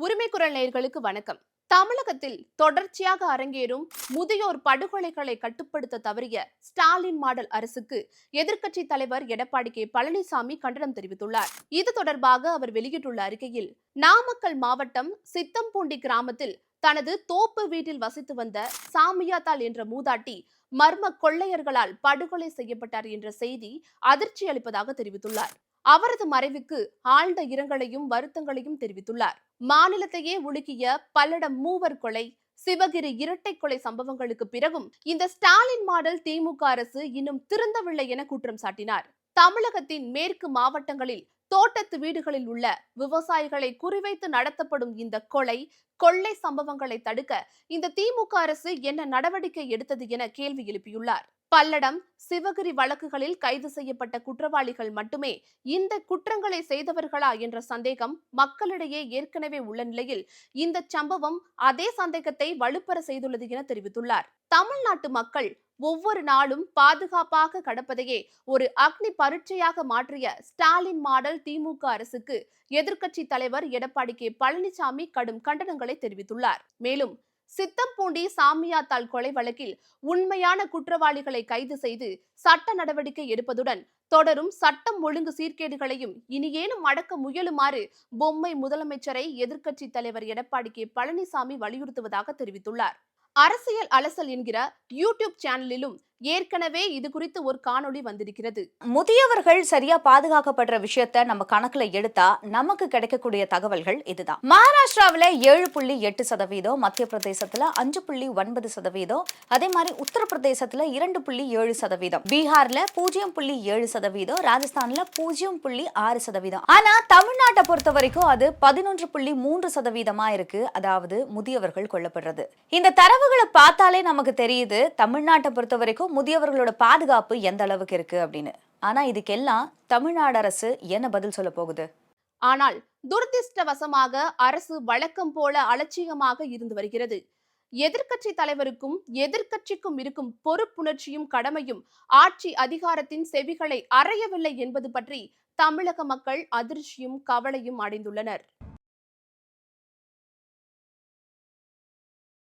உரிமை குரல் நேயர்களுக்கு வணக்கம். தமிழகத்தில் தொடர்ச்சியாக அரங்கேறும் முதியோர் படுகொலைகளை கட்டுப்படுத்த தவறிய ஸ்டாலின் மாடல் அரசுக்கு எதிர்க்கட்சி தலைவர் எடப்பாடி கே. பழனிசாமி கண்டனம் தெரிவித்துள்ளார். இது தொடர்பாக அவர் வெளியிட்டுள்ள அறிக்கையில் நாமக்கல் மாவட்டம் சித்தம்பூண்டி கிராமத்தில் தனது தோப்பு வீட்டில் வசித்து வந்த சாமியாத்தாள் என்ற மூதாட்டி மர்ம கொள்ளையர்களால் படுகொலை செய்யப்பட்டார் என்ற செய்தி அதிர்ச்சி அளிப்பதாக தெரிவித்துள்ளார். அவரது மறைவுக்கு ஆழ்ந்த இரங்கலையும் வருத்தங்களையும் தெரிவித்துள்ளார். மாநிலத்தையே உலுக்கிய பல்லடம் மூவர் கொலை சிவகிரி இரட்டை கொலை சம்பவங்களுக்கு பிறகும் இந்த ஸ்டாலின் மாடல் திமுக அரசு இன்னும் திருந்தவில்லை என குற்றம் சாட்டினார். தமிழகத்தின் மேற்கு மாவட்டங்களில் தோட்டத்து வீடுகளில் உள்ள விவசாயிகளை குறிவைத்து நடத்தப்படும் இந்த கொலை கொள்ளை சம்பவங்களை தடுக்க இந்த திமுக அரசு என்ன நடவடிக்கை எடுத்தது என கேள்வி எழுப்பியுள்ளார். பல்லடம் சிவகிரி வழக்குகளில் கைது செய்யப்பட்ட குற்றவாளிகள் மட்டுமே இந்த குற்றங்களை செய்தவர்களா என்ற சந்தேகம் மக்களிடையே ஏற்கனவே உள்ள நிலையில் இந்த சம்பவம் அதே சந்தேகத்தை வலுப்பெற செய்துள்ளது என தெரிவித்துள்ளார். தமிழ்நாட்டு மக்கள் ஒவ்வொரு நாளும் பாதுகாப்பாக கடப்பதையே ஒரு அக்னி பரீட்சையாக மாற்றிய ஸ்டாலின் மாடல் திமுக அரசுக்கு எதிர்க்கட்சி தலைவர் எடப்பாடி கே பழனிசாமி கடும் கண்டனங்களை தெரிவித்துள்ளார். மேலும் சித்தம்பூண்டி சாமியாத்தால் கொலை வழக்கில் உண்மையான குற்றவாளிகளை கைது செய்து சட்ட நடவடிக்கை எடுப்பதுடன் தொடரும் சட்டம் ஒழுங்கு சீர்கேடுகளையும் இனியேனும் அடக்க முயலுமாறு பொம்மை முதலமைச்சரை எதிர்க்கட்சித் தலைவர் எடப்பாடி கே. பழனிசாமி வலியுறுத்துவதாக தெரிவித்துள்ளார். அரசியல் அலசல் என்கிற யூடியூப் சேனலிலும் ஏற்கனவே இது குறித்து ஒரு காணொளி வந்திருக்கிறது. முதியவர்கள் சரியா பாதுகாக்கப்படுற விஷயத்த நம்ம கணக்குல எடுத்தா நமக்கு கிடைக்கக்கூடிய தகவல்கள் இதுதான். மகாராஷ்டிராவில ஏழு புள்ளி எட்டு சதவீதம் மத்திய பிரதேசத்துல அஞ்சு புள்ளி ஒன்பது சதவீதம் அதே மாதிரி உத்தரப்பிரதேசத்துல இரண்டு புள்ளி ஏழு சதவீதம் பீகார்ல பூஜ்ஜியம் புள்ளி ஏழு சதவீதம் ராஜஸ்தான்ல பூஜ்ஜியம் புள்ளி ஆறு சதவீதம். ஆனா தமிழ்நாட்டை பொறுத்த வரைக்கும் அது பதினொன்று புள்ளி மூன்று சதவீதமா இருக்கு அதாவது முதியவர்கள் கொல்லப்படுறது. இந்த தரவுகளை பார்த்தாலே நமக்கு தெரியுது தமிழ்நாட்டை பொறுத்த வரைக்கும் முதியவர்களோட பாதுகாப்பு எந்த அளவுக்கு இருக்கு அப்படின்னு? ஆனா இதுக்கெல்லாம் தமிழ்நாடு அரசு என்ன பதில் சொல்ல போகுது? ஆனால் துரதிர்ஷ்டவசமாக அரசு வழக்கம் போல அலட்சியமாக இருந்து வருகிறது. எதிர்க்கட்சி தலைவருக்கும் எதிர்க்கட்சிக்கும் இருக்கும் பொறுப்புணர்ச்சியும் கடமையும் ஆட்சி அதிகாரத்தின் செவிகளை அறையவில்லை என்பது பற்றி தமிழக மக்கள் அதிர்ச்சியும் கவலையும் அடைந்துள்ளனர்.